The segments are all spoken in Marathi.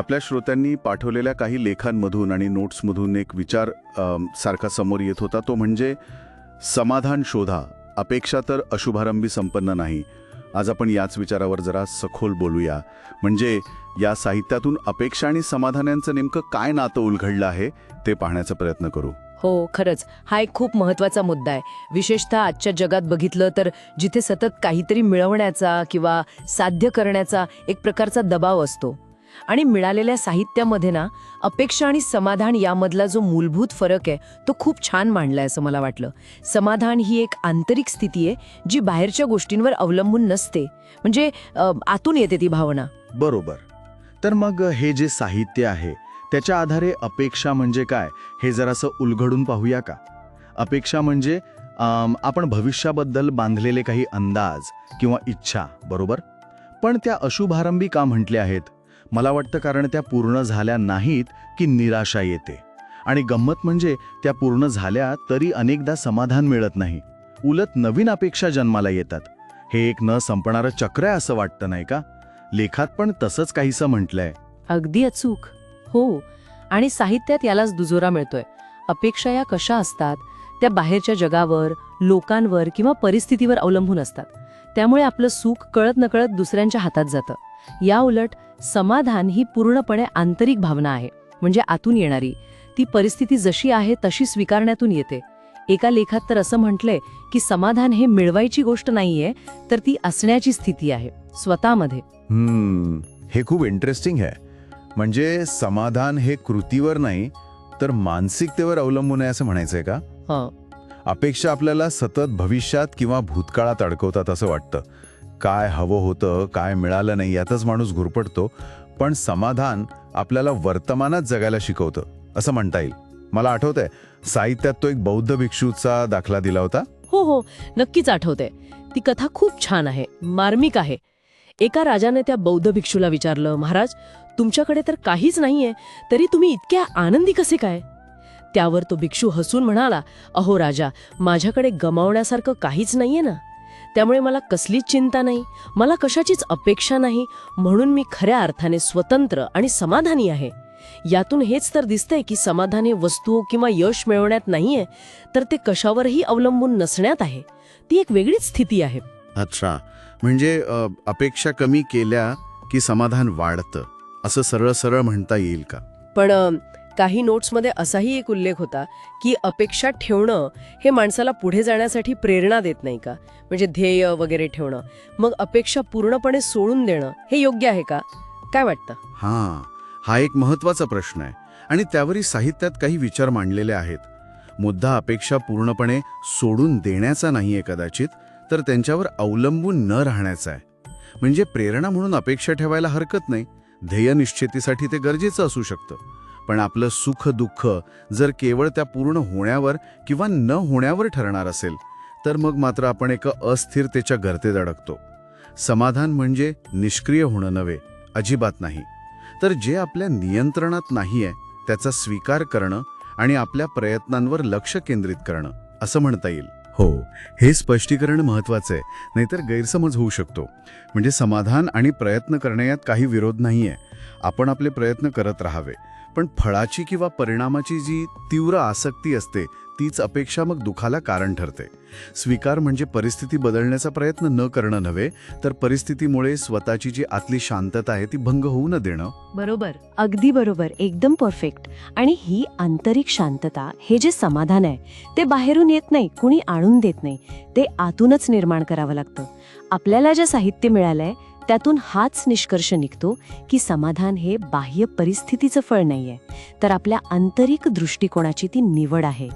आपल्या श्रोत्यांनी पाठवलेल्या काही लेखांमधून आणि नोट्समधून एक विचार सारखा समोर येत होता. तो म्हणजे समाधान शोधा. अपेक्षा तर अशुभारंभी संपन्न नाही. आज आपण याच विचारावर जरा सखोल बोलूया. म्हणजे या साहित्यातून अपेक्षा आणि समाधानांचं नेमकं काय नातं उलघडलं आहे ते पाहण्याचा प्रयत्न करू. हो खरंच. हा एक खूप महत्त्वाचा मुद्दा आहे. विशेषतः आजच्या जगात बघितलं तर जिथे सतत काहीतरी मिळवण्याचा किंवा साध्य करण्याचा एक प्रकारचा दबाव असतो. आणि मिळालेल्या साहित्यामध्ये ना अपेक्षा आणि समाधान यामधला जो मूलभूत फरक आहे तो खूप छान मांडलाय असं मला वाटलं. समाधान ही एक आंतरिक स्थिती आहे जी बाहेरच्या गोष्टींवर अवलंबून नसते. म्हणजे आतून येते ती भावना. बरोबर. तर मग हे जे साहित्य आहे त्याच्या आधारे अपेक्षा म्हणजे काय हे जरासं उलगडून पाहूया का? अपेक्षा म्हणजे आपण भविष्याबद्दल बांधलेले काही अंदाज किंवा इच्छा बरोबर? पण त्या अशुभारंभी का म्हटले आहेत? मला वाटतं कारण त्या पूर्ण झाल्या नाहीत की निराशा येते. आणि गंमत म्हणजे त्या पूर्ण झाल्या तरी अनेकदा समाधान मिळत नाही. उलट नवीन अपेक्षा जन्माला येतात. हे एक न संपणारं चक्र आहे असं वाटतं नाही का? लेखात पण तसंच काहीसं म्हटलंय. अगदी अचूक. हो. आणि साहित्यात यालाच दुजोरा मिळतोय. अपेक्षा या कशा असतात? त्या बाहेरच्या जगावर लोकांवर किंवा परिस्थितीवर अवलंबून असतात. त्यामुळे आपलं सुख कळत नकळत दुसऱ्यांच्या हातात जातं. या उलट समाधान ही पूर्णपणे आंतरिक भावना आहे. म्हणजे आतून येणारी. ती परिस्थिती जशी आहे तशी स्वीकारण्यातून येते. एका लेखात तर असं म्हटलंय की समाधान हे मिळवायची गोष्ट नाहीये तर ती असण्याची स्थिती आहे. स्वतःमध्ये. हे खूप इंटरेस्टिंग आहे. म्हणजे समाधान हे कृतीवर नाही तर मानसिकतेवर अवलंबून आहे असं म्हणायचंय का? हं. अपेक्षा आपल्याला सतत भविष्यात किंवा भूतकाळात अडकवतात असं वाटतं. काय हवं होतं काय मिळालं नाही यातच माणूस घुरपडतो पण समाधान आपल्याला वर्तमानात जगायला शिकवतं असं म्हणता येईल. मला आठवतंय साहित्यात तो एक बौद्ध भिक्षूचा दाखला दिला होता. हो हो नक्कीच आठवते ती कथा खूप छान आहे मार्मिक आहे. एका राजाने त्या बौद्ध भिक्षूला विचारलं महाराज तुमच्याकडे तर काहीच नाहीये तरी तुम्ही इतक्या आनंदी कसे काय? त्यावर तो भिक्षू हसून म्हणाला अहो राजा माझ्याकडे गमावण्यासारखं काहीच नाहीये ना. त्यामुळे मला कसलीच चिंता नाही मला कशाचीच अपेक्षा नाही म्हणून मी खऱ्या अर्थाने स्वतंत्र आणि समाधानी आहे. यातून हेच तर दिसतंय की समाधान हे वस्तू किंवा यश मिळवण्यात नाहीये तर ते कशावरही अवलंबून नसण्यात आहे. ती एक वेगळीच स्थिती आहे. अच्छा. म्हणजे अ, अपेक्षा कमी केल्या की समाधान वाढतं. असं सरळ सरळ म्हणता येईल का? पण अ, काही नोट्समध्ये असाही एक उल्लेख होता की अपेक्षा ठेवणं हे माणसाला पुढे जाण्यासाठी प्रेरणा देत नाही का? म्हणजे ध्येय वगैरे ठेवणं. मग अपेक्षा पूर्णपणे सोडून देणं हे योग्य आहे का? काय वाटतं? हां हा एक महत्त्वाचा प्रश्न आहे आणि त्यावरही साहित्यात काही विचार मांडलेले आहेत. मुद्दा अपेक्षा पूर्णपणे सोडून देण्याचा नाहीये कदाचित तर त्यांच्यावर अवलंबून न राहण्याचा आहे. म्हणजे प्रेरणा म्हणून अपेक्षा ठेवायला हरकत नाही. ध्येय निश्चितीसाठी ते गरजेचं असू शकतं. पण आपलं सुख दुःख जर केवळ त्या पूर्ण होण्यावर किंवा न होण्यावर ठरणार असेल तर मग मात्र आपण एका अस्थिरतेच्या गर्तेत अडकतो. समाधान म्हणजे निष्क्रिय होणं नव्हे अजिबात नाही. तर जे आपल्या नियंत्रणात नाहीये त्याचा स्वीकार करणं आणि आपल्या प्रयत्नांवर लक्ष केंद्रित करणं असं म्हणता येईल. हो हे स्पष्टीकरण महत्वाचं आहे नाहीतर गैरसमज होऊ शकतो. म्हणजे समाधान आणि प्रयत्न करण्यात काही विरोध नाहीये. आपण आपले प्रयत्न करत राहावे. पण फळाची किंवा परिणामाची जी तीव्र आसक्ती असते तीच अपेक्षा मग दुखाला कारण ठरते. स्वीकार म्हणजे परिस्थिती बदलण्याचा प्रयत्न न करणं नव्हे तर परिस्थितीमुळे स्वतःची जी आतली शांतता आहे ती भंग होऊ न देणं. बरोबर. अगदी बरोबर. एकदम परफेक्ट. आणि ही आंतरिक शांतता हे जे समाधान आहे ते बाहेरून येत नाही कुणी आणून देत नाही ते आतूनच निर्माण करावं लागतं. आपल्याला जे साहित्य मिळालंय त्यातून हाच निष्कर्ष निघतो की समाधान हे बाह्य परिस्थितीचं फळ नाहीये. तर आपल्या आंतरिक दृष्टिकोनाची ती निवड आहे.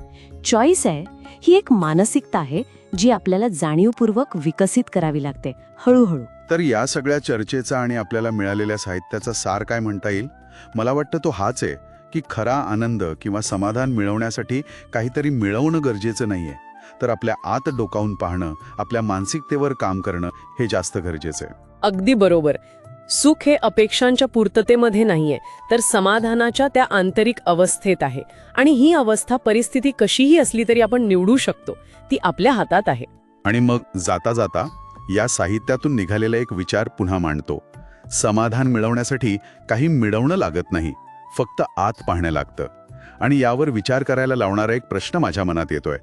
चॉईस आहे ही एक मानसिकता आहे जी आपल्याला जाणीवपूर्वक विकसित करावी लागते हळूहळू. तर या सगळ्या चर्चेचा आणि आपल्याला मिळालेल्या साहित्याचा सार काय म्हणता येईल? मला वाटतं तो हाच आहे की खरा आनंद किंवा समाधान मिळवण्यासाठी काहीतरी मिळवणं गरजेचं नाहीये. तर आपल्या आत डोकावून पाहणं आपल्या मानसिकतेवर काम करणं हे जास्त गरजेचं आहे. अगदी बरोबर. सुख हे अपेक्षांच्या पूर्ततेमध्ये नाहीये तर समाधानाच्या त्या आंतरिक अवस्थेत आहे. आणि ही अवस्था परिस्थिती कशीही असली तरी आपण निवडू शकतो ती आपल्या हातात आहे. आणि मग जाता जाता या साहित्यातून निघालेला एक विचार पुन्हा मांडतो. समाधान मिळवण्यासाठी काही मिळवणं लागत नाही फक्त आत पाहणं लागतं. आणि यावर विचार करायला लावणारा एक प्रश्न माझ्या मनात येतोय.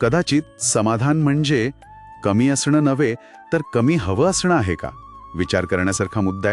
कदाचित समाधान म्हणजे कमी असणं नव्हे तर कमी हवं असणं आहे का? विचार करण्यासारखा मुद्दा आहे?